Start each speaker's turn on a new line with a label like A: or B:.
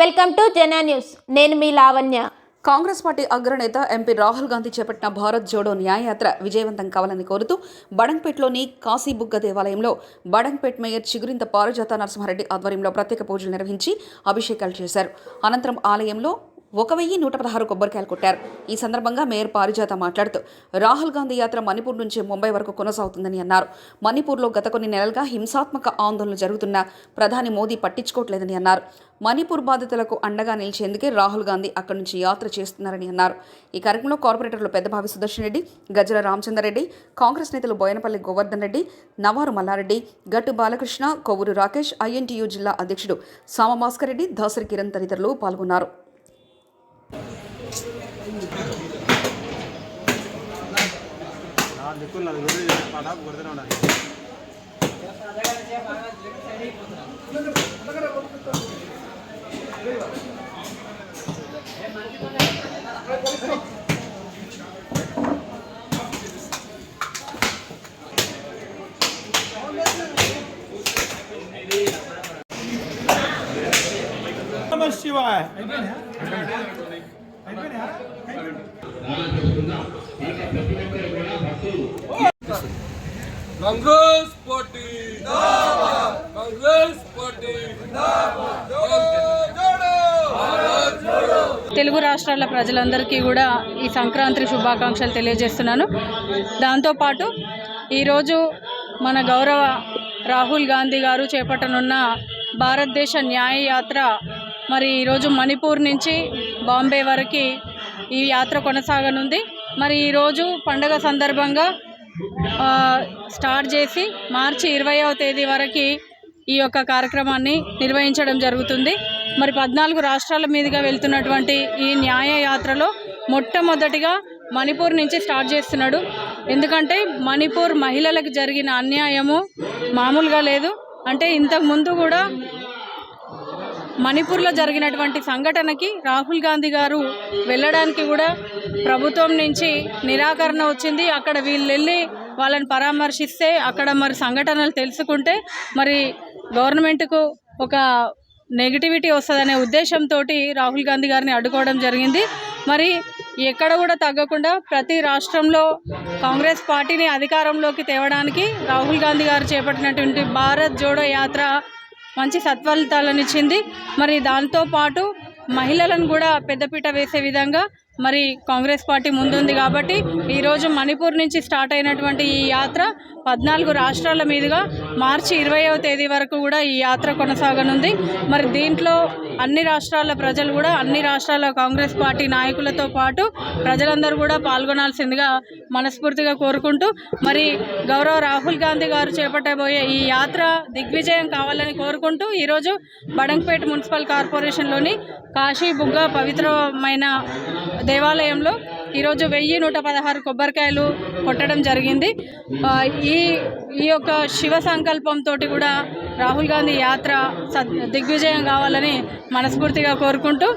A: Welcome to Jana news. నేను మీ Lavanya.
B: Congress party అగ్రనేత ఎంపీ రాహుల్ గాంధీ చేపట్టిన భారత్ జోడో న్యాయయాత్ర విజయవంతం కావాలని కోరుతూ బడంగ్పేట్లోని కాశీబుగ్గ దేవాలయంలో బడంగ్పేట్ మేయర్ చిగురింత పారిజాత నరసింహారెడ్డి ఆధ్వర్యంలో ప్రత్యేక పూజలు నిర్వహించి అభిషేకాలు చేశారు. అనంతరం ఆలయంలో ఒక వెయ్యి నూట పదహారు కొబ్బరికాయలు కొట్టారు. ఈ సందర్భంగా మేయర్ పారిజాత మాట్లాడుతూ రాహుల్ గాంధీ యాత్ర మణిపూర్ నుంచి ముంబై వరకు కొనసాగుతుందని అన్నారు. మణిపూర్లో గత కొన్ని నెలలుగా హింసాత్మక ఆందోళనలు జరుగుతున్న ప్రధాని మోదీ పట్టించుకోవట్లేదని అన్నారు. మణిపూర్ బాధితులకు అండగా నిలిచేందుకే రాహుల్ గాంధీ అక్కడి నుంచి యాత్ర చేస్తున్నారని అన్నారు. ఈ కార్యక్రమంలో కార్పొరేటర్లు పెద్దభావి సుదర్శన్ రెడ్డి గజల రామచంద్రరెడ్డి కాంగ్రెస్ నేతలు బోయనపల్లి గోవర్ధన్ రెడ్డి నవారు మల్లారెడ్డి గట్టు బాలకృష్ణ కొవ్వూరు రాకేష్ ఐఎన్టీయూ జిల్లా అధ్యక్షుడు సామభాస్కర్ రెడ్డి దాసరి కిరణ్ తదితరులు పాల్గొన్నారు.
C: ఆ దిక్కులు నాది గురి పాట గుర్తునే ఉండాలి నమ శివాయ
D: కాంగ్రెస్ పార్టీ కాంగ్రెస్ పార్టీ
E: తెలుగు రాష్ట్రాల ప్రజలందరికీ కూడా ఈ సంక్రాంతి శుభాకాంక్షలు తెలియజేస్తున్నాను. దాంతోపాటు ఈరోజు మన గౌరవ రాహుల్ గాంధీ గారు చేపట్టనున్న భారతదేశ న్యాయ యాత్ర మరి ఈరోజు మణిపూర్ నుంచి బాంబే వరకు ఈ యాత్ర కొనసాగనుంది. మరి ఈరోజు పండగ సందర్భంగా స్టార్ట్ చేసి మార్చి ఇరవైవ తేదీ వరకు ఈ యొక్క కార్యక్రమాన్ని నిర్వహించడం జరుగుతుంది. మరి పద్నాలుగు రాష్ట్రాల మీదుగా వెళ్తున్నటువంటి ఈ న్యాయ యాత్రలో మొట్టమొదటిగా మణిపూర్ నుంచి స్టార్ట్ చేస్తున్నాడు. ఎందుకంటే మణిపూర్ మహిళలకు జరిగిన అన్యాయము మామూలుగా లేదు. అంటే ఇంతకు ముందు కూడా మణిపూర్లో జరిగినటువంటి సంఘటనకి రాహుల్ గాంధీ గారు వెళ్ళడానికి కూడా ప్రభుత్వం నుంచి నిరాకరణ వచ్చింది. అక్కడ వీళ్ళు వెళ్ళి వాళ్ళని పరామర్శిస్తే అక్కడ మరి సంఘటనలు తెలుసుకుంటే మరి గవర్నమెంట్కు ఒక నెగిటివిటీ వస్తుందనే ఉద్దేశంతో రాహుల్ గాంధీ గారిని అడ్డుకోవడం జరిగింది. మరి ఎక్కడ కూడా తగ్గకుండా ప్రతి రాష్ట్రంలో కాంగ్రెస్ పార్టీని అధికారంలోకి తేవడానికి రాహుల్ గాంధీ గారు చేపట్టినటువంటి భారత్ జోడో యాత్ర మంచి సత్ఫలితాలనిచ్చింది మరి దాంతోపాటు మహిళలను కూడా పెద్దపీట వేసే విధంగా మరి కాంగ్రెస్ పార్టీ ముందుంది కాబట్టి ఈరోజు మణిపూర్ నుంచి స్టార్ట్ అయినటువంటి ఈ యాత్ర పద్నాలుగు రాష్ట్రాల మీదుగా మార్చి ఇరవైవ తేదీ వరకు కూడా ఈ యాత్ర కొనసాగనుంది. మరి దీంట్లో అన్ని రాష్ట్రాల ప్రజలు కూడా అన్ని రాష్ట్రాల కాంగ్రెస్ పార్టీ నాయకులతో పాటు ప్రజలందరూ కూడా పాల్గొనాల్సిందిగా మనస్ఫూర్తిగా కోరుకుంటూ మరి గౌరవ రాహుల్ గాంధీ గారు చేపట్టబోయే ఈ యాత్ర దిగ్విజయం కావాలని కోరుకుంటూ ఈరోజు బడంగపేట మున్సిపల్ కార్పొరేషన్లోని కాశీ బుగ్గ పవిత్రమైన దేవాలయంలో ఈరోజు వెయ్యి నూట పదహారు కొబ్బరికాయలు కొట్టడం జరిగింది. ఈ ఈ యొక్క శివ సంకల్పంతో కూడా రాహుల్ గాంధీ యాత్ర దిగ్విజయం కావాలని మనస్ఫూర్తిగా కోరుకుంటూ